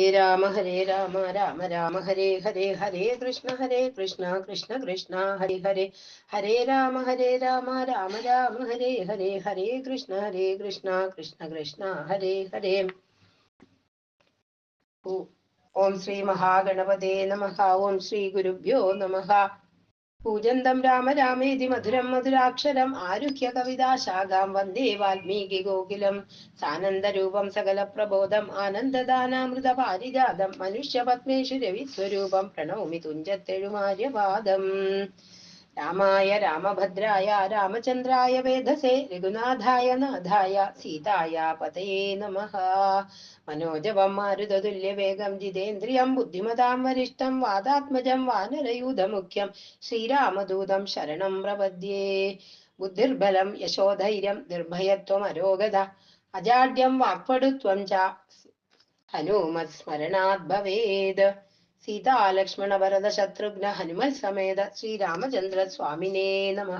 ഹരേ രാമ ഹരേ രാമ രാമ രാമ ഹരേ ഹരേ ഹരേ കൃഷ്ണ ഹരേ കൃഷ്ണ കൃഷ്ണ കൃഷ്ണ ഹരി ഹരേ. ഹരേ രാമ ഹരേ രാമ രാമ രാമ ഹരേ ഹരേ ഹരേ കൃഷ്ണ ഹരേ കൃഷ്ണ കൃഷ്ണ കൃഷ്ണ ഹരേ ഹരേ. ഓ- ശ്രീ മഹാഗണപതേ നമഃ ഓം ശ്രീ ഗുരുഭ്യോ നമഃ പൂജന്തം രാമ രാമേതി മധുരം മധുരാക്ഷരം ആരുഹ്യ കവിതാശാഖാം വന്ദേ വാൽമീകി ഗോകുലം. സാനന്ദരൂപം സകല പ്രബോധം ആനന്ദദാനാമൃത പാരിജാതം മനുഷ്യ പത്മേഷു രവിസ്വരൂപം പ്രണൗമി തുഞ്ചത്തെഴുമാര്യപാദം. രാമായ രാമഭദ്രായ രാമചന്ദ്രായ വേദസേ രഘുനാഥായ നാഥായ സീതായ പതയേ നമഃ. മനോജവം മാരുതതുല്യ വേഗം ജിതേന്ദ്രിയം ബുദ്ധിമതാം വരിഷ്ഠം വാദാത്മജം വാനരയൂഥമുഖ്യം ശ്രീരാമദൂതം ശരണം പ്രപദ്യേ. ബുദ്ധിർബലം യശോധൈര്യം നിർഭയത്വം അരോഗത അജാഡ്യം വാക്പടുത്വം ച ഹനുമത് സ്മരണാത് ഭവേത് സീതാലക്ഷ്മണ ഭരത ശത്രുഘ്ന ഹനുമൽ സമേത ശ്രീരാമചന്ദ്ര സ്വാമിനേ നമ.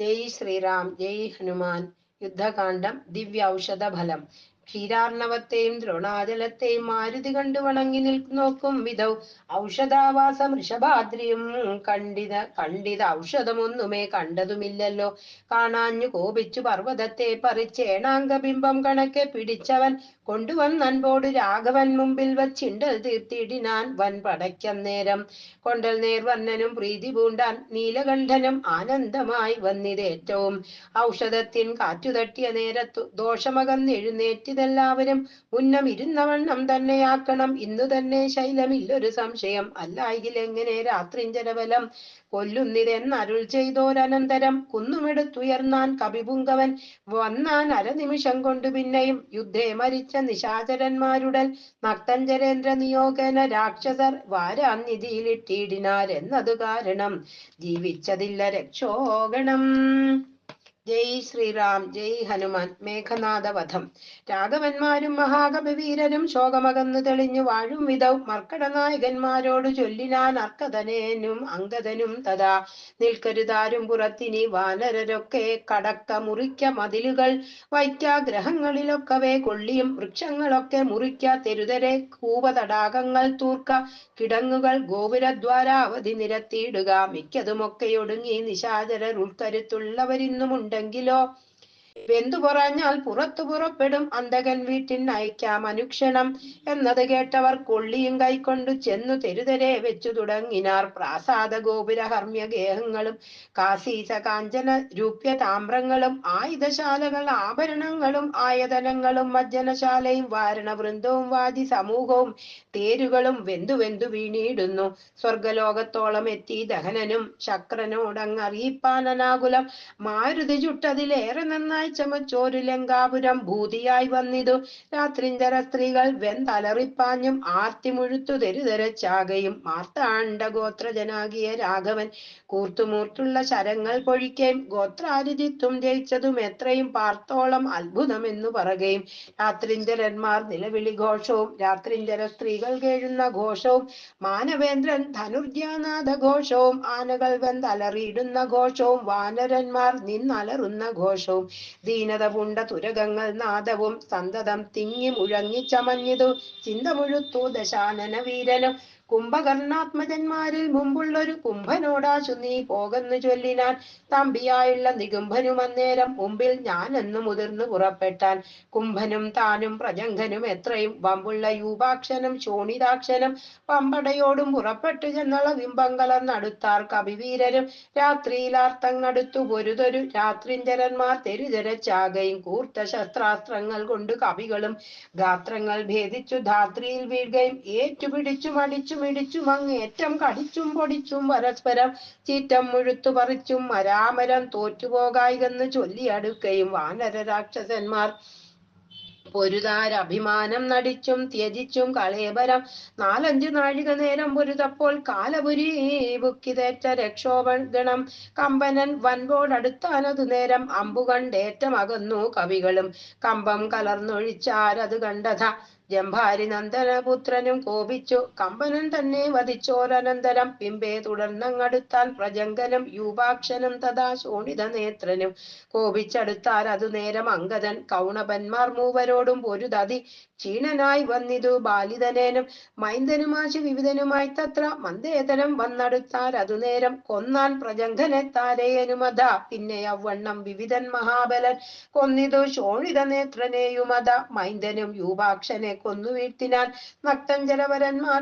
ജയ് ശ്രീരാം ജയ് ഹനുമാൻ. യുദ്ധകാന്ഡം ദിവ്യ ഔഷധ ഫലം ക്ഷീരാർണവത്തെയും ദ്രോണാചലത്തെയും മാരുതി കണ്ടു വണങ്ങി നോക്കും വിധൗ. ഔഷധാവാസം ഋഷഭാദ്രിയും കണ്ടിത കണ്ടിത ഔഷധമൊന്നുമേ കണ്ടതുമില്ലല്ലോ. കാണാഞ്ഞു കോപിച്ചു പർവതത്തെ പറിച്ചേണാംഗബിംബം കണക്കെ പിടിച്ചവൻ കൊണ്ടുവന്നൻപോട് രാഘവൻ മുമ്പിൽ വച്ചിണ്ടൽ തീർത്തിടിനാൻ വൻ പടയ്ക്കന്നേരം കൊണ്ടൽ നേർവർണനും പ്രീതി പൂണ്ടാൻ നീലകണ്ഠനും ആനന്ദമായി വന്നിതേറ്റവും ഔഷധത്തിൻ കാറ്റു തട്ടിയ നേരത്തു ദോഷമകന്നെഴുന്നേറ്റിതെല്ലാവരും ഉന്നം ഇരുന്നവണ്ണം തന്നെയാക്കണം. ഇന്നു തന്നെ ശൈലമില്ലൊരു സംശയം. അല്ലായെങ്കിൽ എങ്ങനെ രാത്രിഞ്ചരബലം കൊല്ലുന്നിതെന്നരുൾ ചെയ്തോരനന്തരം കുന്നുമെടുത്തുയർന്നാൻ കപിപുങ്കവൻ വന്നാൻ അരനിമിഷം കൊണ്ട് പിന്നെയും യുദ്ധേ മരിച്ച നിശാചരന്മാരുടൽ നക്തഞ്ചരേന്ദ്ര നിയോഗന രാക്ഷസർ വാരാനിധിയിലിട്ടിടിനാരെന്നതു കാരണം. ജീവിച്ചതില്ല രക്ഷോഗണം ജയ് ശ്രീറാം ജയ് ഹനുമാൻ മേഘനാഥവധം രാഘവന്മാരും മഹാകവിവീരരും ശോകമകന്നു തെളിഞ്ഞു വാഴും വിധൗ മർക്കടനായകന്മാരോട് ചൊല്ലിനാൻ അർക്കതനേനും അങ്കദനും തഥാ. നിൽക്കരുതാരും പുറത്തിനി വാനരരൊക്കെ കടക്ക മുറിക്ക മതിലുകൾ വൈക്ക ഗ്രഹങ്ങളിലൊക്കെ കൊള്ളിയും വൃക്ഷങ്ങളൊക്കെ മുറിക്ക തെരുതരെ കൂപതടാകങ്ങൾ തൂർക്ക കിടങ്ങുകൾ ഗോപുരദ്വാരാവധി നിരത്തിയിടുക. മിക്കതുമൊക്കെ ഒടുങ്ങി നിശാചരർ ഉൾക്കരുത്തുള്ളവരിന്നുമുണ്ടെങ്കിലോ വെന്തു പറഞ്ഞാൽ പുറത്തു പുറപ്പെടും അന്തകൻ വീട്ടിൽ അയക്കാം അനുക്ഷണം എന്നത് കേട്ടവർ കൊള്ളിയും കൈക്കൊണ്ടു ചെന്നു തെരുതരെ വെച്ചു തുടങ്ങിനാർ. പ്രാസാദ ഗോപുര ഹർമ്മ്യ ഗേഹങ്ങളും കാസീസ കാഞ്ചന രൂപ്യ താമ്രങ്ങളും ആയുധശാലകൾ ആഭരണങ്ങളും ആയതനങ്ങളും മജ്ജനശാലയും വാരണവൃന്ദവും വാദി സമൂഹവും തേരുകളും വെന്തു വെന്തു വീണിയിടുന്നു സ്വർഗലോകത്തോളം എത്തി ദഹനനും ശക്രനോടങ്ങറിയിപ്പാനനാകുലം മാരുതി ചുട്ടതിലേറെ നന്നായി ചമച്ചോരു ലങ്കാപുരം ഭൂതിയായി വന്നിതു. രാത്രിഞ്ചര സ്ത്രീകൾ വെന്തലറിപ്പാഞ്ഞും ആർത്തി മുഴുത്തു തെരുതെരച്ചാകയും മാർത്താണ്ട ഗോത്രജനാകിയ രാഘവൻ കൂർത്തുമൂർത്തുള്ള ശരങ്ങൾ പൊഴിക്കുകയും ഗോത്രാരിജിത്വം ജയിച്ചതും എത്രയും പാർത്തോളം അത്ഭുതമെന്നു പറയുകയും രാത്രിഞ്ചരന്മാർ നിലവിളി ഘോഷവും രാത്രിഞ്ചര സ്ത്രീകൾ കേഴുന്ന ഘോഷവും മാനവേന്ദ്രൻ ധനുർജ്യാനാഥ ഘോഷവും ആനകൾ വെന്തലറിയിടുന്ന ഘോഷവും വാനരന്മാർ നിന്നലറുന്ന ഘോഷവും. ദീനത പുണ്ട തുരകങ്ങൾ നാദവും സന്തതം തിങ്ങി മുഴങ്ങി ചമഞ്ഞിതു ചിന്ത മുഴുത്തു ദശാനന വീരനും കുംഭകർണാത്മജന്മാരിൽ മുമ്പുള്ളൊരു കുംഭനോടാശു നീ പോകെന്നു ചൊല്ലിനാൻ തമ്പിയായുള്ള നികുംഭനും അന്നേരം മുമ്പിൽ ഞാനെന്നു മുതിർന്നു പുറപ്പെട്ടാൻ. കുംഭനും താനും പ്രജംഘനും എത്രയും വമ്പുള്ള യൂപാക്ഷനും ശോണിതാക്ഷനും പമ്പടയോടും പുറപ്പെട്ടു ചെന്നുള്ള ബിംബം കലർന്നടുത്താർ കവിവീരരും രാത്രിയിലാർത്തങ്ങടുത്തു പൊരുതൊരു രാത്രിഞ്ചരന്മാർ തെരുതെരച്ചാകയും കൂർത്ത ശസ്ത്രാസ്ത്രങ്ങൾ കൊണ്ട് കവികളും ഗാത്രങ്ങൾ ഭേദിച്ചു ധാത്രിയിൽ വീഴുകയും ഏറ്റുപിടിച്ചു മടിച്ചും ഇടിച്ചും അങ്ങേറ്റം കടിച്ചും പൊടിച്ചും പരസ്പരം ചീറ്റം മുഴുത്തു പറിച്ചും മരാമരം തോറ്റുപോകായികെന്ന് ചൊല്ലിയടുക്കയും വാനര രാക്ഷസന്മാർ. പൊരുതാരഭിമാനം നടിച്ചും ത്യജിച്ചും കളേബരം. നാലഞ്ചു നാഴിക നേരം പൊരുതപ്പോൾ കാലപുരി ബുക്കിതേറ്റ രക്ഷോപഗണം. കമ്പനൻ വൻപോടടുത്താനതു നേരം അമ്പുകണ്ടേറ്റമകന്നു കവികളും. കമ്പം കലർന്നൊഴിച്ചാരത് കണ്ടത. ജംഭാരി നന്ദനപുത്രനും കോപിച്ചു. കമ്പനൻ തന്നെ വധിച്ചോരനന്തരം. പിമ്പേ തുടർന്നങ്ങടുത്താൽ പ്രജങ്കനും യൂപാക്ഷനും തഥാ ശോണിത നേത്രനും കോപിച്ചടുത്താൽ അതു നേരം അങ്കദൻ കൗണപന്മാർ മൂവരോടും പൊരുതതി ക്ഷീണനായി വന്നിതു ബാലിതനേനും. മൈന്ദനുമാശി വിവിധനുമായി തത്ര മന്ദേതരം വന്നടുത്താൽ അതു നേരം കൊന്നാൻ പ്രജങ്കനെ താരേയനുമത പിന്നെ അവണ്ണം വിവിധൻ മഹാബലൻ കൊന്നിതു ശോണിത നേത്രനെയുമത മൈന്ദനും യൂപാക്ഷനെ കൊന്നു വീഴ്ത്തിനാൻ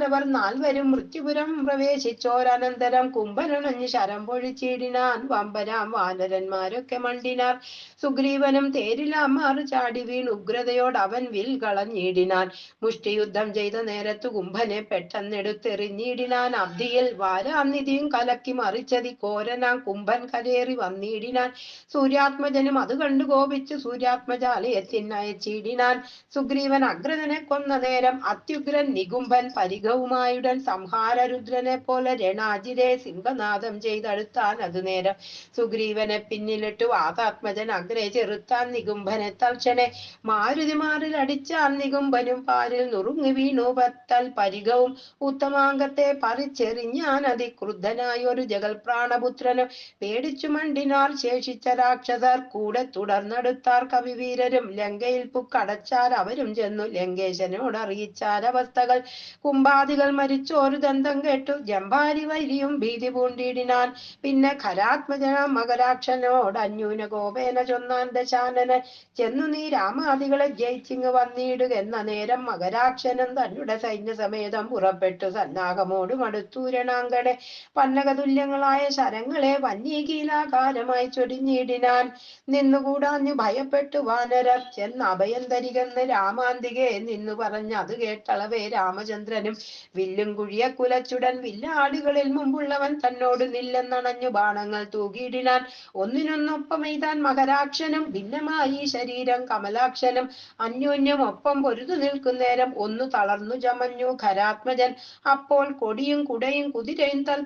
അവർ നാൽവരും മൃത്യുപുരം പ്രവേശിച്ചോരനന്തരം കുംഭരണഞ്ഞ് ശരം പൊഴിച്ചിടിനാൻ വമ്പരാം വാനരന്മാരൊക്കെ മണ്ടിനാർ. സുഗ്രീവനും തേരിലാമാർ ചാടി വീണ് ഉഗ്രതയോട് അവൻ വിൽ കളഞ്ഞിടിനാൻ. മുഷ്ടിയുദ്ധം ചെയ്ത നേരത്തു കുംഭനെ പെട്ടെന്നെടുത്തെറിഞ്ഞിടിനാൻ. അബ്ദിയിൽ വാരാനിധിയും കലക്കി മറിച്ചതി കോരനാം കുംഭൻ കരേറി വന്നിടിനാൻ. സൂര്യാത്മജനും അത് കണ്ടു കോപിച്ചു സൂര്യാത്മജാലയത്തിനയച്ചിടിനാൻ സുഗ്രീവൻ അഗ്രതനെ കൊന്ന നേരം അത്യുഗ്രൻ നികുംഭൻ പരിഘവുമായുടൻ സംഹാരരുദ്രനെ പോലെ രണാജിരെ സിംഹനാദം ചെയ്തടുത്താൻ അത് നേരം. സുഗ്രീവനെ പിന്നിലിട്ടു വാതാത്മജൻ അഗ്രേ ചെറുത്താൻ നികുംഭനെ തൽക്ഷണെ. മാരുതി മാറിൽ അടിച്ചാൻ നികുംഭനും പാരിൽ നുറുങ്ങി വീണു പത്തൽ പരിഘവും ഉത്തമാംഗത്തെ പറിച്ചെറിഞ്ഞാൻ അതിക്രുദ്ധനായ ഒരു ജഗൽ പ്രാണപുത്രനും പേടിച്ചു മണ്ടിനാൽ ശേഷിച്ച രാക്ഷസർ കൂടെ തുടർന്നെടുത്താർ കവിവീരരും. ലങ്കയിൽ പുക്കടച്ചാൽ അവരും ചെന്നു ലങ്കേശനോട് അറിയിച്ചാൽ അവസ്ഥകൾ മരിച്ചു മരിച്ചോരു ദന്തം കേട്ടു. ജമ്പാരി വൈരിയും ഭീതി പൂണ്ടിടിനാൻ. പിന്നെ ഖരാത്മജന മകരാക്ഷനോട് അന്യൂന ഗോപേന ചൊന്നാൻ ദശാനന്. ചെന്നു നീ രാമാദികളെ ജയിച്ചിങ് വന്നിടുക എന്ന നേരം മകരാക്ഷനും തന്നുടെ സൈന്യസമേതം പുറപ്പെട്ടു. സന്നാഹമോടും അടുത്തു രണാങ്കടെ പന്നകതുല്യങ്ങളായ ശരങ്ങളെ വന്യകീലാകാരമായി ചൊരിഞ്ഞിടിനാൻ. നിന്നുകൂടാഞ്ഞു ഭയപ്പെട്ടു വാനരർ. ചെന്ന് അഭയം തരികെന്ന് രാമാന്തികെ നിന്നു പറഞ്ഞ് അത് കേട്ടളവേ രാമചന്ദ്രനും വില്ലും കുഴിയ കുലച്ചുടൻ വില്ലാടുകളിൽ മുമ്പുള്ളവൻ തന്നോട് നില്ലെന്നണഞ്ഞു ബാണങ്ങൾ തൂകിയിടിനാൻ. ഒന്നിനൊന്നൊപ്പമെയ്താൻ മകരാക്ഷനും ഭിന്നമായി ശരീരം കമലാക്ഷനും അന്യോന്യം ഒപ്പം പൊരുതു നിൽക്കുന്നേരം ഒന്നു തളർന്നു ചമഞ്ഞു ഖരാത്മജൻ. അപ്പോൾ കൊടിയും കുടയും കുതിരയും തൽ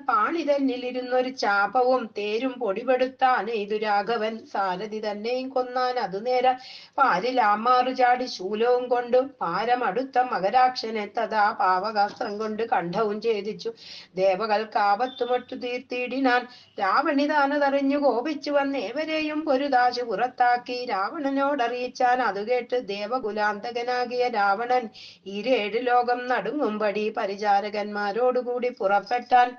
തന്നിലിരുന്നൊരു ചാപവും തേരും പൊടിപെടുത്താൻ ഇതു രാഘവൻ. സാരഥി തന്നെയും കൊന്നാൻ അതു നേരം പാരിലാമാറു ചാടി ശൂലവും കൊണ്ടു പാരമടുത്ത മകരാക്ഷനെ തഥാ പാവകാസ്ത്രം കൊണ്ട് കണ്ഠവും ഛേദിച്ചു. ദേവകൾക്ക് ആപത്തുമട്ടു തീർത്തിയിടിനാൻ രാവണിതാനതറിഞ്ഞു കോപിച്ചു വന്നേവരെയും പൊരുതാശു പുറത്താക്കി. രാവണനോടറിയിച്ചാൻ അത് കേട്ട് ദേവകുലാന്തകനാകിയ രാവണൻ ഇരേഴ് ലോകം നടുങ്ങുംപടി പരിചാരകന്മാരോടുകൂടി പുറപ്പെട്ടാൻ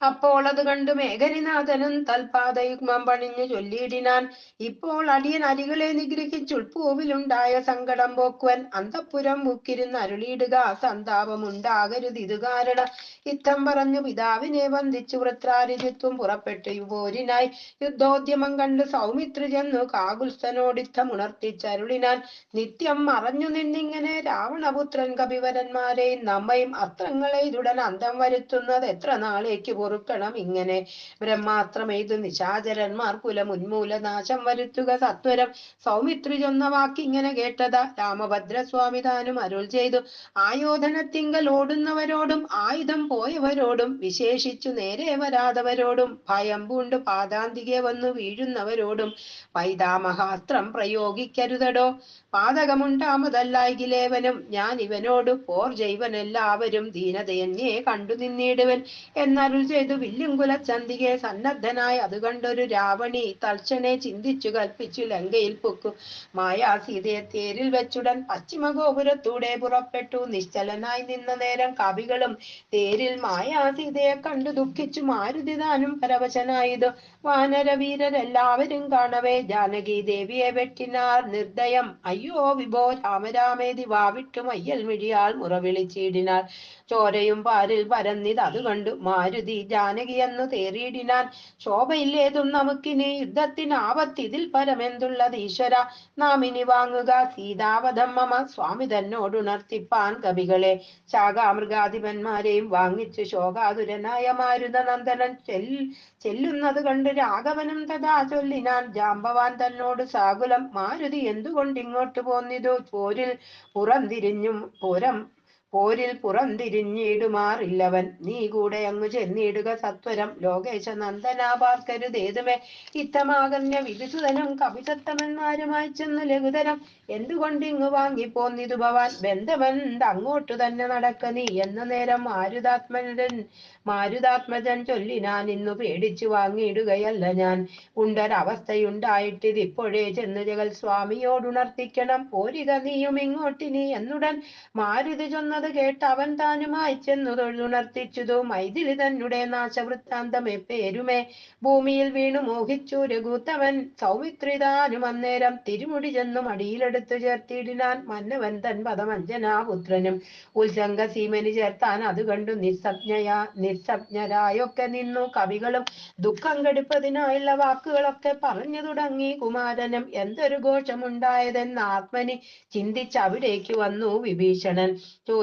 അപ്പോൾ അത് കണ്ട് മേഘനിനാഥനും തൽപാതയുഗ്മം പണിഞ്ഞു ചൊല്ലിയിടിനാൻ. ഇപ്പോൾ അടിയൻ അരികളെ നിഗ്രഹിച്ചുൾപ്പൂവിലുണ്ടായ സങ്കടം പോക്കുവൻ അന്തപ്പുരം മുക്കിരുന്ന് അരുളിയിടുക. സന്താപമുണ്ടാകരുത് ഇത് കാരണം. ഇത്തം പറഞ്ഞു പിതാവിനെ വന്ദിച്ചു വൃത്രാരിജിത്വം പുറപ്പെട്ടു യുവോരിനായി. യുദ്ധോദ്യമം കണ്ട് സൗമിത്രി ചെന്നു കാകുൽസനോടിത്തം ഉണർത്തിച്ചരുളിനാൻ. നിത്യം മറഞ്ഞു നിന്നിങ്ങനെ രാവണപുത്രൻ കപിവരന്മാരെയും നമ്മയും അത്രങ്ങളെ ഇതുടൻ അന്തം വരുത്തുന്നത് എത്ര നാളേക്ക് പൊറുക്കണം. ഇങ്ങനെ ബ്രഹ്മാത്രം എഴുതും. നിശാചരന്മാർ കുലം ഉന്മൂലനാശം വരുത്തുക. സത്വരം സൗമിത്രി ചൊന്ന വാക്കിങ്ങനെ കേട്ടതാ. രാമഭദ്രസ്വാമി താനും അരുൾ ചെയ്തു. ആയോധനത്തിങ്കൽ ഓടുന്നവരോടും ആയുധം പോയവരോടും വിശേഷിച്ചു നേരെ വരാതവരോടും ഭയം പൂണ്ട് പാതാന്തികെ വന്നു വീഴുന്നവരോടും പൈതാമഹാസ്ത്രം പ്രയോഗിക്കരുതടോ. പാതകമുണ്ടാമതല്ലായിലേവനും ഞാൻ ഇവനോട് പോർ ജൈവനെല്ലാവരും ദീനതയെന്നെ കണ്ടു നിന്നിടുവൻ എന്നരുൾ ചെയ്തു വില്ലുംകുല ചന്തികെ സന്നദ്ധനായി അതുകൊണ്ടൊരു രാവണി തൽക്ഷണെ ചിന്തിച്ചു കൽപ്പിച്ചു ലങ്കയിൽ പൊക്കു. മായാ സീതയെ തേരിൽ വെച്ചുടൻ പശ്ചിമ ഗോപുരത്തൂടെ പുറപ്പെട്ടു. നിശ്ചലനായി നിന്ന നേരം കവികളും തേരിൽ മായാ സീതയെ കണ്ടു ദുഃഖിച്ചു. മാരുതിദാനും പരവശനായതു വാനരവീരരെല്ലാവരും കാണവേ. ജാനകി ദേവിയെ വെട്ടിനാർ നിർദ്ദയം അയ്യോ വിഭോ രാമരാമേതി വാവിട്ടും അയ്യൽ മിഴിയാൽ മുറവിളിച്ചിടിനാൽ ചോരയും പാരിൽ പരന്നിത് കണ്ടു. മാരുതി ജാനകി എന്ന് തേറിയിടിനാൻ. ശോഭയില്ലേതും നമുക്കിനി യുദ്ധത്തിന് ആപത്തിതിൽ പരമെന്തുള്ളത് ഈശ്വര? നാം ഇനി വാങ്ങുക സീതാവധം മമ. സ്വാമി തന്നോടുണർത്തിപ്പാൻ കവികളെ. ശാഖാമൃഗാധിപന്മാരെയും വാങ്ങിച്ചു ശോകാതുരനായ മാരുത നന്ദനൻ ചെല്ലുന്നത് കണ്ട് രാഘവനും തഥാ ചൊല്ലിനാൻ ജാമ്പവാൻ തന്നോട് സാകുലം മാരുതി എന്തുകൊണ്ട് ഇങ്ങോട്ട് പോന്നിതു? പോരിൽ പുറം തിരിഞ്ഞും പുരം പോരിൽ പുറം തിരിഞ്ഞിടുമാറില്ലവൻ നീ കൂടെ അങ്ങ് ചെന്നിടുക സത്വരം. ലോകേശ നന്ദനാപാർക്കരുതേതുമേ ഇത്തമാകന്യ വിധിസുതനും കവിതത്തമന്മാരുമായി ചെന്നു ലഘുതരം എന്തുകൊണ്ടിങ്ങു വാങ്ങിപ്പോന്നിതു ഭവാൻ? ബന്ധമെന്ത് അങ്ങോട്ടു തന്നെ നടക്ക നീ എന്ന നേരം മാരുതാത്മജൻ മാരുതാത്മജൻ ചൊല്ലിനാൻ ഇന്നു പേടിച്ചു വാങ്ങിയിടുകയല്ല ഞാൻ. ഉണ്ടൊരവസ്ഥയുണ്ടായിട്ടിതിപ്പോഴേ ചെന്ന് ജഗൽ സ്വാമിയോടുണർത്തിക്കണം പോരിക നീയും ഇങ്ങോട്ടിനി എന്നുടൻ മാരുതി ചൊന്നത് കേട്ട് അവൻ താനുമായി ചെന്നു തൊഴുണർത്തിച്ചതു മൈഥിലി തന്നെ നാശവൃത്താന്തമേ പേരുമേ. ഭൂമിയിൽ വീണു മോഹിച്ചു രഘുത്തവൻ സൗമിത്രിതാനും അന്നേരം തിരുമുടി ചെന്നു മടിയിലെടുത്തു ചേർത്തിയിടിനാൻ മന്നവൻ തൻ പദമഞ്ജനാപുത്രനും ഉത്സംഗ സീമനി ചേർത്താൻ അത് കണ്ടു നിസ്സജ്ഞയാ നിസ്സജ്ഞരായൊക്കെ നിന്നു. കവികളും ദുഃഖം കെടുപ്പതിനായുള്ള വാക്കുകളൊക്കെ പറഞ്ഞു തുടങ്ങി. കുമാരനും എന്തൊരു ഘോഷമുണ്ടായതെന്ന് ആത്മനി ചിന്തിച്ച് അവിടേക്ക് വന്നു വിഭീഷണൻ.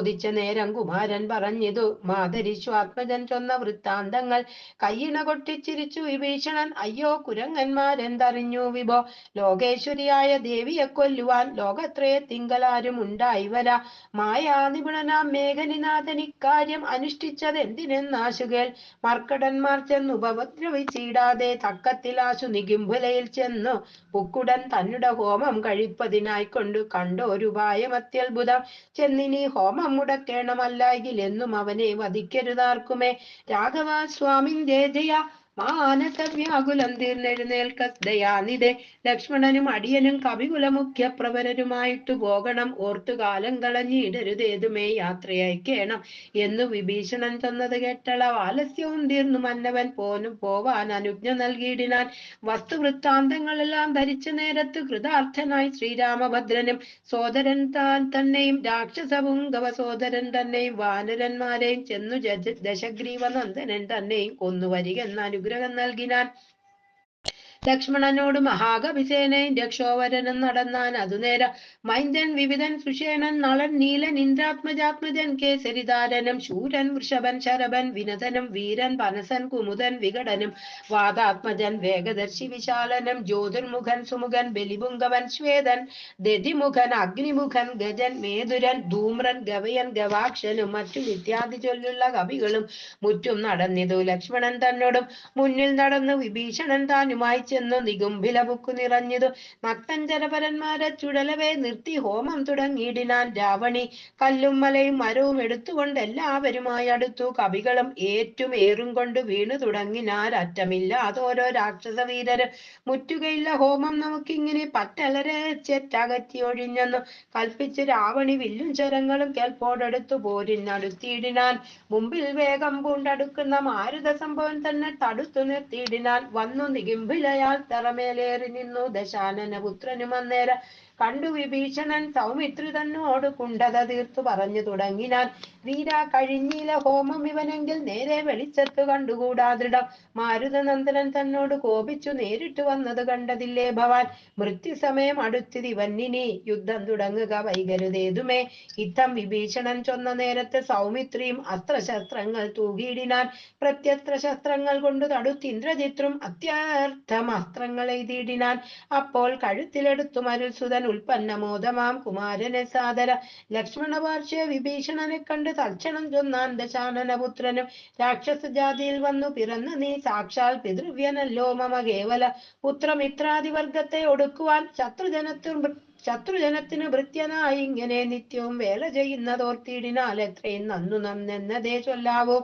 ചോദിച്ച നേരം കുമാരൻ പറഞ്ഞിതു. മാതരിശ്വാത്മജൻ ചൊന്ന വൃത്താന്തങ്ങൾ കയ്യിണ കൊട്ടിച്ചിരിച്ചു വിഭീഷണൻ. അയ്യോ കുരങ്ങന്മാരെന്തറിഞ്ഞു വിഭോ? ലോകേശ്വരിയായ ദേവിയെ കൊല്ലുവാൻ ലോകത്രേ തിങ്കളാരും ഉണ്ടായി വര. മായാനിപുണനാം മേഘനിനാഥൻ ഇക്കാര്യം അനുഷ്ഠിച്ചത് എന്തിനെന്നാശുകേൾ മർക്കടന്മാർ ചെന്നു ഉപദ്രവിച്ചിടാതെ തക്കത്തിലാശു നിഗിംബുലയിൽ ചെന്നു. പുക്കുടൻ തന്നുടെ ഹോമം കഴിപ്പതിനായി കൊണ്ടു കണ്ടോരുപായം അത്യത്ഭുതം ചെന്നിനി ഹോമം മുടക്കേണമല്ലായെങ്കിൽ എന്നും അവനെ വധിക്കരുതാർക്കുമേ. രാഘവ ജയ ജയ. മാനസവ്യാകുലം തീർന്നെഴുന്നേൽക്ക ദയാനിധെ ലക്ഷ്മണനും അടിയനും കവികുലമുഖ്യ പ്രവരരുമായിട്ട് പോകണം. ഓർത്തു കാലം കളഞ്ഞിടരുതേതുമേ യാത്രയയക്കേണം എന്നു വിഭീഷണൻ തന്നത് കേട്ടള. ആലസ്യവും തീർന്നു മന്നവൻ പോനും പോവാൻ അനുജ്ഞ നൽകിയിടിനാൻ. വസ്തുവൃത്താന്തങ്ങളെല്ലാം ധരിച്ച നേരത്ത് കൃതാർത്ഥനായി ശ്രീരാമഭദ്രനും സോദരൻ താൻ തന്നെയും രാക്ഷസപുങ്കവ സോദരൻ തന്നെയും വാനരന്മാരെയും ചെന്നു ദശഗ്രീവ നന്ദനൻ തന്നെയും കൊന്നുവരികെന്ന അനുഗ്രഹം നൽകിനാൻ ലക്ഷ്മണനോട് മഹാകവിസേനയും രക്ഷോവരനും നടന്നാൻ അതുനേരം മൈന്ദൻ വിവിധൻ സുഷേണൻ നളൻ നീലൻ ഇന്ദ്രാത്മജാത്മജൻ കേസരിധാരനും ശൂരൻ വൃഷഭൻ ശരഭൻ വിനതനും വീരൻ പനസൻ കുമുദൻ വികടനും വാദാത്മജൻ വേഗദർശി വിശാലനും ജ്യോതിർമുഖൻ സുമുഖൻ ബലിപുങ്കവൻ ശ്വേതൻ ദതിമുഖൻ അഗ്നിമുഖൻ ഗജൻ മേതുരൻ ധൂമ്രൻ ഗവയൻ ഗവാക്ഷനും മറ്റു വിദ്യാധി ചൊല്ലുള്ള കവികളും മുറ്റും നടന്നിതു. ലക്ഷ്മണൻ തന്നോടും മുന്നിൽ നടന്നു. വിഭീഷണൻ താനുമായി ചെന്നു നിഗുംഭില ബുക്കു നിറഞ്ഞതു. നക്തഞ്ചരപരന്മാരെ ചുടലവേ നിർത്തി ഹോമം തുടങ്ങിയിടിനാൻ രാവണി. കല്ലും മലയും മരവും എടുത്തുകൊണ്ട് എല്ലാവരുമായി അടുത്തു. കവികളും ഏറ്റും ഏറും കൊണ്ട് വീണു തുടങ്ങിനാൽ അറ്റമില്ലാതോരോ രാക്ഷസ വീരര്. മുറ്റുകയില്ല ഹോമം നമുക്കിങ്ങനെ പറ്റലരെ ചെറ്റകറ്റി ഒഴിഞ്ഞെന്നു. കൽപ്പിച്ച് രാവണി വില്ലും ചരങ്ങളും കേൾപ്പോടെടുത്തു പോരിനടുത്തിയിടിനാൻ മുമ്പിൽ വേഗം പൂണ്ടടുക്കുന്ന മാരുത സംഭവം തന്നെ തടുത്തു നിർത്തിയിടിനാൻ. വന്നു നികിംഭിലയാൽ തറമേലേറി നിന്നു ദശാനന പുത്രനും അന്നേരം കണ്ടു വിഭീഷണൻ സൗമിത്രി തന്നോട് കുണ്ടത തീർത്തു പറഞ്ഞു തുടങ്ങിനാൻ വീരാ കഴിഞ്ഞില ഹോമം ഇവനെങ്കിൽ നേരെ വെളിച്ചത്ത് കണ്ടുകൂടാ ദൃഢം. മാരുതനന്ദനൻ തന്നോട് കോപിച്ചു നേരിട്ട് വന്നത് കണ്ടതില്ലേ ഭവാൻ. മൃത്യുസമയം അടുത്തിത് ഇവന്നിനി യുദ്ധം തുടങ്ങുക വൈകരുതേതുമേ. ഇത്തം വിഭീഷണൻ ചൊന്ന നേരത്തെ സൗമിത്രിയും അസ്ത്രശസ്ത്രങ്ങൾ തൂകിയിടിനാൻ പ്രത്യസ്ത്ര ശസ്ത്രങ്ങൾ കൊണ്ട് തടുത്ത് ഇന്ദ്രജിത്രും അത്യാർത്ഥം അസ്ത്രങ്ങൾ എഴുതിയിടിനാൻ അപ്പോൾ കഴുത്തിലെടുത്തു മരുത്സുതൻ ഉൽപ്പന്നമോദമാം കുമാരനെ സാദര. ലക്ഷ്മണ പാർശ്വ വിഭീഷണനെ കണ്ട് തൽക്ഷണം ചൊന്നാൻ ദശാനനപുത്രനും രാക്ഷസ ജാതിയിൽ വന്നു പിറന്ന് നീ സാക്ഷാൽ പിതൃവ്യനല്ലോ മമ കേവല. പുത്രമിത്രാദിവർഗത്തെ ഒടുക്കുവാൻ ശത്രുജനത്തിൽ ശത്രുജനത്തിന് ഭൃത്യനായി ഇങ്ങനെ നിത്യവും വേല ചെയ്യുന്നതോർത്തിയിടിനാൽ എത്രയും നന്നു നന്നെന്നതേ ചൊല്ലാവൂ.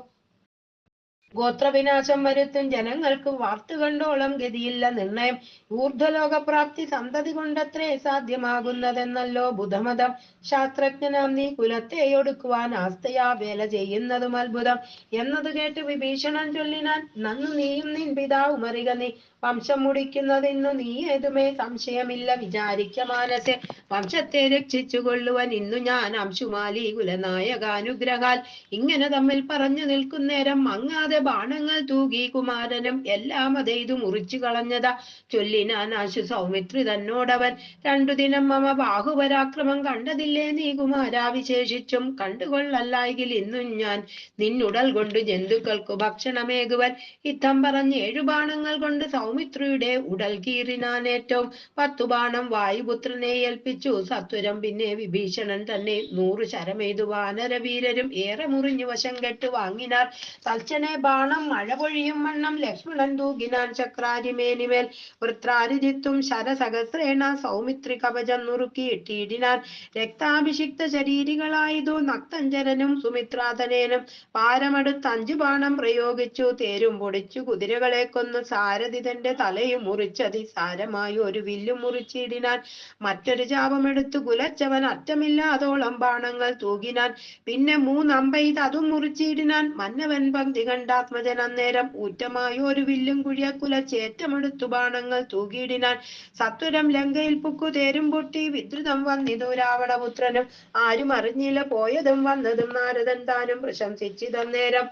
ഗോത്രവിനാശം വരുത്തും ജനങ്ങൾക്ക് വാർത്തു കണ്ടോളം ഗതിയില്ല നിർണയം. ഊർധ്വലോകപ്രാപ്തി സന്തതി കൊണ്ടത്രേ സാധ്യമാകുന്നതെന്നല്ലോ ബുധമതം. ശാസ്ത്രജ്ഞനാം നീ കുലത്തെ ഒടുക്കുവാൻ ആസ്തയാ വേല ചെയ്യുന്നതും അത്ഭുതം. എന്നത് കേട്ട് വിഭീഷണൻ ചൊല്ലിനാൻ നന്നു നീയും നിൻ പിതാവും അറിക നീ. വംശം മുടിക്കുന്നതിന്നു നീ ഏതുമേ സംശയമില്ല വിചാരിക്ക മാനസെ. വംശത്തെ രക്ഷിച്ചു കൊള്ളുവൻ ഇന്നു ഞാൻ അംശുമാലി കുലനായകാനുഗ്രഹാൽ. ഇങ്ങനെ തമ്മിൽ പറഞ്ഞു നിൽക്കുന്നേരം മങ്ങാതെ പോലെ ബാണങ്ങൾ തൂകി കുമാരനും എല്ലാം അതെയ്തു മുറിച്ചു കളഞ്ഞതാ. ചൊല്ലിനാൻ ആശു സൗമിത്രി തന്നോടവൻ. രണ്ടു ദിനം മമ ബാഹുപരാക്രമം കണ്ടതില്ലേ നീ കുമാരാ? വിശേഷിച്ചും കണ്ടുകൊള്ളല്ലായെങ്കിൽ ഇന്നും ഞാൻ നിന്നുടൽ കൊണ്ട് ജന്തുക്കൾക്കു ഭക്ഷണമേകുവൻ. ഇത്തം പറഞ്ഞ് ഏഴു ബാണങ്ങൾ കൊണ്ട് സൗമിത്രിയുടെ ഉടൽ കീറിനാൻ ഏറ്റവും പത്തു ബാണം വായുപുത്രനെ ഏൽപ്പിച്ചു. സത്വരം പിന്നെ വിഭീഷണൻ തന്നെ നൂറ് ശരമെയ്തു. വാനരവീരരും ഏറെ മുറിഞ്ഞു വശം കെട്ട് വാങ്ങിനാർ. തൽച്ചനെ ബാണം മഴ പൊഴിയും വണ്ണം ലക്ഷ്മണൻ തൂകിനാൻ ചക്രാരിമേനിമേൽ വൃത്രാരിജിത്തും ശരസഹസ്രേണ സൗമിത്രി കവചം നുറുക്കി ഇട്ടിടിനാൻ രക്താഭിഷിക്ത ശരീരികളായതു നക്തഞ്ചരനും സുമിത്രാതനേനും പാരമടുത്ത് അഞ്ചു ബാണം പ്രയോഗിച്ചു തേരും പൊടിച്ചു കുതിരകളെ കൊന്ന് സാരഥി തന്റെ തലയും മുറിച്ചതി സാരമായി ഒരു വില്ലും മുറിച്ചിടിനാൻ മറ്റൊരു ചാപമെടുത്തു കുലച്ചവൻ അറ്റമില്ലാതോളം ബാണങ്ങൾ തൂകിനാൻ പിന്നെ മൂന്നമ്പെയ്ത് അതും മുറിച്ചിടിനാൻ മന്നവൻ പങ്ക്തി കണ്ടാത്മജൻ അന്നേരം ഊറ്റമായ ഒരു വില്ലും കുഴിയക്കുല ചേറ്റമെടുത്തു ബാണങ്ങൾ തൂകിയിടിനാൻ സത്വരം ലങ്കയിൽ പുക്കു തേരും പൊട്ടി വിദ്രുതം വന്നിതു രാവണപുത്രനും. ആരും അറിഞ്ഞില്ല പോയതും വന്നതും നാരദൻ താനും പ്രശംസിച്ചിതന്നേരം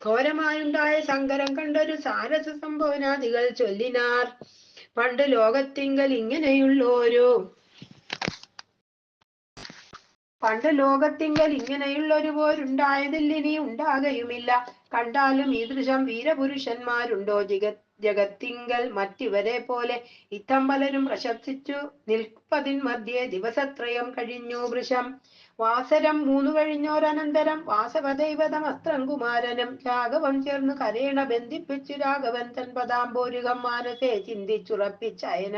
ഘോരമായുണ്ടായ സങ്കരം കണ്ടൊരു സാരസ സംഭവനാദികൾ ചൊല്ലിനാർ. പണ്ട് ലോകത്തിങ്കൽ ഇങ്ങനെയുള്ളോരു പണ്ട് ലോകത്തിങ്കൽ ഇങ്ങനെയുള്ളൊരു പോരുണ്ടായതില്ലിനി ഉണ്ടാകയുമില്ല. കണ്ടാലും ഈദൃശം വീരപുരുഷന്മാരുണ്ടോ? ജിഗ ജഗത്തിങ്കൽ മറ്റിവരെ പോലെ ഇത്തം പലരും പ്രശംസിച്ചു. നിൽപ്പതിൻ മധ്യേ ദിവസത്രയം കഴിഞ്ഞു വൃഷം. വാസരം മൂന്നു കഴിഞ്ഞോരനന്തരം. വാസവദൈവതമസ്ത്രം കുമാരനും രാഘവം ചേർന്ന് കരേണ ബന്ധിപ്പിച്ചു. രാഘവൻ തൻ പദാംബോരുകം മാനസെ ചിന്തിച്ചുറപ്പിച്ചയന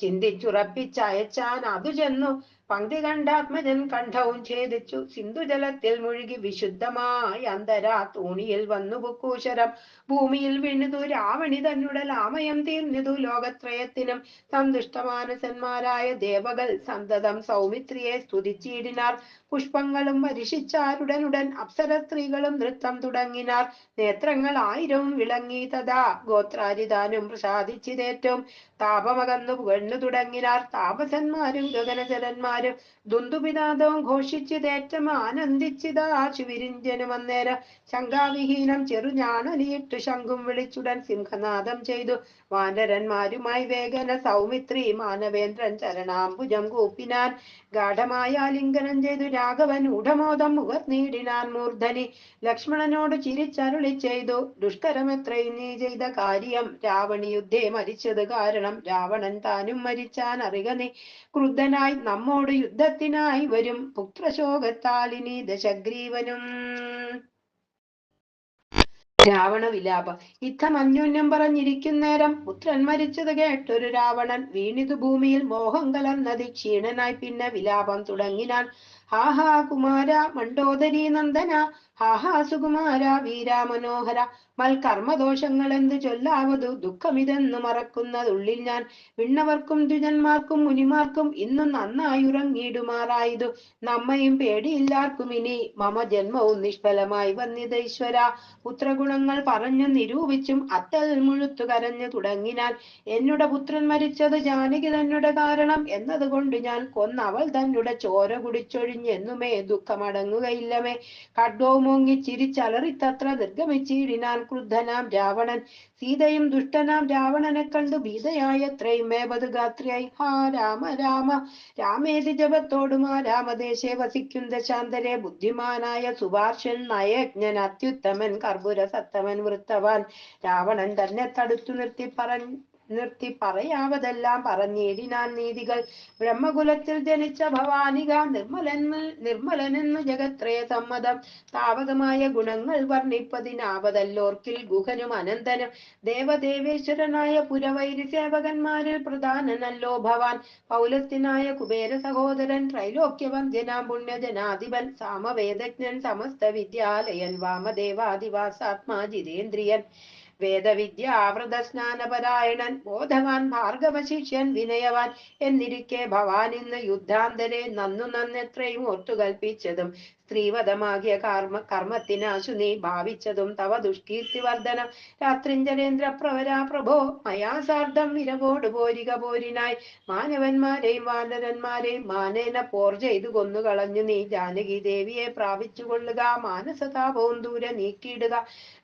ചിന്തിച്ചുറപ്പിച്ചയച്ചാൻ അതു ചെന്നു. പങ്ക്തി കണ്ടാത്മജൻ കണ്ഠവും ഛേദിച്ചു. സിന്ധുജലത്തിൽ മുഴുകി വിശുദ്ധമായ അന്തരാ തൂണിയിൽ വന്നു കുക്കൂശരം ഭൂമിയിൽ വീണിതു രാവണി തന്നുടെ ലാമയം തീർന്നിതു ലോകത്രയത്തിനും. സന്തുഷ്ടമാനസന്മാരായ ദേവകൾ സന്തതം സൗമിത്രിയെ സ്തുതിച്ചിടിനാർ. പുഷ്പങ്ങളും പരിശിച്ചാരുടനുടൻ അപ്സര സ്ത്രീകളും നൃത്തം തുടങ്ങിനാർ. നേത്രങ്ങൾ ആയിരവും വിളങ്ങി തഥാ ഗോത്രാരിതാനും പ്രസാദിച്ചിതേറ്റവും. താപമകന്നു പുകഴ്ന്നു തുടങ്ങിനാർ. താപസന്മാരും ഗഗനചരന്മാരും ദുന്ദുപിനാദവും ഘോഷിച്ചിതേറ്റം ആനന്ദിച്ചിതാ ചുവിരിഞ്ചനു അന്നേരം ശങ്കാവിഹീനം ചെറുഞാണലിയിട്ടു ശങ്കും വിളിച്ചുടൻ സിംഹനാദം ചെയ്തു. വാനരന്മാരുമായി വേഗന സൗമിത്രി മാനവേന്ദ്രൻ ചരണാംബുജം കൂപ്പിനാൻ. ഗാഠമായ ആലിംഗനം ചെയ്തു രാഘവൻ ഉടമോദം മുഖർനീടിനാൻ മൂർധനി. ലക്ഷ്മണനോട് ചിരിച്ചരുളി ചെയ്തു ദുഷ്കരമെത്രയും നീ ചെയ്ത കാര്യം രാവണി യുദ്ധേ മരിച്ചത് കാരണം രാവണൻ താനും മരിച്ചാൻ അറിക നീ. ക്രുദ്ധനായി നമ്മോട് യുദ്ധത്തിനായി വരും പുത്രശോകത്താൽ ഇനി ദശഗ്രീവനും. രാവണ വിലാപം യുദ്ധം അന്യോന്യം പറഞ്ഞിരിക്കുന്നേരം പുത്രൻ മരിച്ചത് കേട്ടൊരു രാവണൻ വീണിതു ഭൂമിയിൽ മോഹം കലർന്നതി ക്ഷീണനായി പിന്നെ വിലാപം തുടങ്ങിനാൻ ഹാഹാ കുമാര മണ്ടോദരി നന്ദന ഹാഹാ സുകുമാര വീരാ മനോഹര മൽകർമ്മദോഷങ്ങൾ എന്ത് ചൊല്ലാവതു? ദുഃഖമിതെന്ന് മറക്കുന്നതുള്ളിൽ ഞാൻ വിണ്ണവർക്കും ദ്വിജന്മാർക്കും മുനിമാർക്കും ഇന്നും നന്നായി ഉറങ്ങിയിടുമാറായതു നമ്മയും പേടിയില്ലാർക്കും ഇനി മമ ജന്മവും നിഷ്ഫലമായി വന്നിതൈശ്വര പുത്രഗുണങ്ങൾ പറഞ്ഞു നിരൂപിച്ചും അത്തൽ മുഴുത്തു കരഞ്ഞു തുടങ്ങിനാൽ എന്നുടെ പുത്രൻ മരിച്ചത് ജാനകി തന്നെ കാരണം എന്നതുകൊണ്ട് ഞാൻ കൊന്നവൾ തന്നെ ചോര കുടിച്ചൊഴിഞ്ഞെന്നുമേ ദുഃഖമടങ്ങുകയില്ലമേ. ഖഡ്ഗവും ഓങ്ങി ചിരിച്ചലറിത്തത്ര നിർഗമിച്ചിടിനാൻ ക്രുദ്ധനാം രാവണൻ. സീതയും ദുഷ്ടനാം രാവണനെ കണ്ടു ഭീതയായത്രയും മേപത് ഗാത്രിയായി ഹാ രാമ രാമ. രാമേതി ജപത്തോടും ആ രാമദേശേ വസിക്കും ദശാന്തരെ. ബുദ്ധിമാനായ സുഭാഷൻ നയജ്ഞൻ അത്യുത്തമൻ കർപ്പുര സത്തമൻ വൃത്തവാൻ. രാവണൻ തന്നെ തടുത്തു നിർത്തി പറഞ്ഞു. നിർത്തി പറയാവതെല്ലാം പറഞ്ഞേടിനാൻ നീതികൾ. ബ്രഹ്മകുലത്തിൽ ജനിച്ച ഭവാനിക നിർമ്മലെന്ന് നിർമ്മലനെന്ന് ജഗത്രയ സമ്മതം. താവകമായ ഗുണങ്ങൾ വർണിപ്പതിനാവതല്ലോർക്കിൽ ഗുഹനും അനന്തനും. ദേവദേവേശ്വരനായ പുരവൈരി സേവകന്മാരിൽ പ്രധാനനല്ലോ ഭവാൻ. പൗലസ്ത്യനായ കുബേര സഹോദരൻ ത്രൈലോക്യവന്ധ്യനാം പുണ്യജനാധിപൻ. സാമവേദജ്ഞൻ സമസ്ത വിദ്യാലയൻ വാമദേവാദിവാസാത്മാ ജിതേന്ദ്രിയൻ. വേദവിദ്യാവൃത സ്നാനപരായണൻ ബോധവാൻ ഭാർഗവശിഷ്യൻ വിനയവാൻ എന്നിരിക്കെ ഭവാൻ ഇന്ന് യുദ്ധാന്തരെ നന്നു നന്നെത്രയും ഓർത്തു കൽപ്പിച്ചതും സ്ത്രീവധമാകിയ കർമ്മ കർമ്മത്തിനാശു നീ ഭാവിച്ചതും തവ ദുഷ്കീർത്തി വർധനം രാത്രിഞ്ചരേന്ദ്ര പ്രവരാ പ്രഭോ മയാ സാർദ്ധം വിരവോട് പോരിക പോരിനായി. മാനവന്മാരെയും വാനരന്മാരെയും മാനേന പോർ ചെയ്തു കൊന്നുകളഞ്ഞു നീ ജാനകി ദേവിയെ പ്രാപിച്ചു കൊള്ളുക മാനസതാപവും ദൂരെ നീക്കിയിടുക.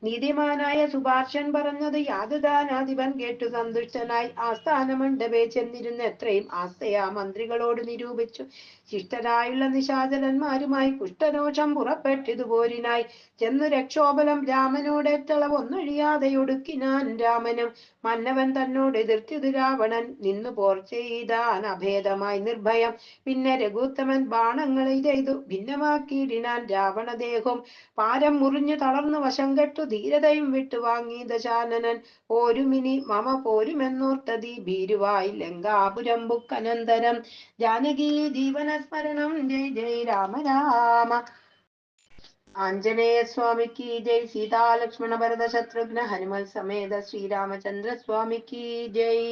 നീതിമാനായ സുഭാഷൻ പറഞ്ഞത് യാതുദാനാധിപൻ കേട്ടു സന്തുഷ്ടനായി. ആസ്ഥാന മണ്ഡപേ ചെന്നിരുന്ന് എത്രയും ആസ്ഥയാ മന്ത്രികളോട് നിരൂപിച്ചു. ശിഷ്ടരായുള്ള നിശാചരന്മാരുമായി കുഷ്ഠരോഷം പുറപ്പെട്ടിതു പോരിനായി ചെന്നു രക്ഷോബലം രാമനോടേറ്റളവൊന്നൊഴിയാതെ ഒടുക്കിനാൻ രാമനും മന്നവൻ തന്നോട് എതിർത്തിതു രാവണൻ നിന്നു പോർ ചെയ്താൻ അഭേദമായി നിർഭയം. പിന്നെ രഘുത്തമൻ ബാണങ്ങളെ ചെയ്തു ഭിന്നമാക്കിയിടിനാൻ രാവണദേഹം. പാരം മുറിഞ്ഞു തളർന്നു വശം കെട്ടു ധീരതയും വിട്ടു വാങ്ങി ദശാനനൻ. പോരുമിനി മമ പോരുമെന്നോർത്തതി ഭീരുവായി ലങ്കാപുരം ബുക്കനന്തരം. ജാനകീ ജാനകി ജീവനസ്മരണം ജയ് ജയ് രാമ രാമ ആഞ്ജനേയ സ്വാമിക്ക് ജയ് സീതാലക്ഷ്മണ ഭരത ശത്രുഘ്ന ഹനുമൽ സമേത ശ്രീരാമചന്ദ്ര സ്വാമിക്ക് ജയ്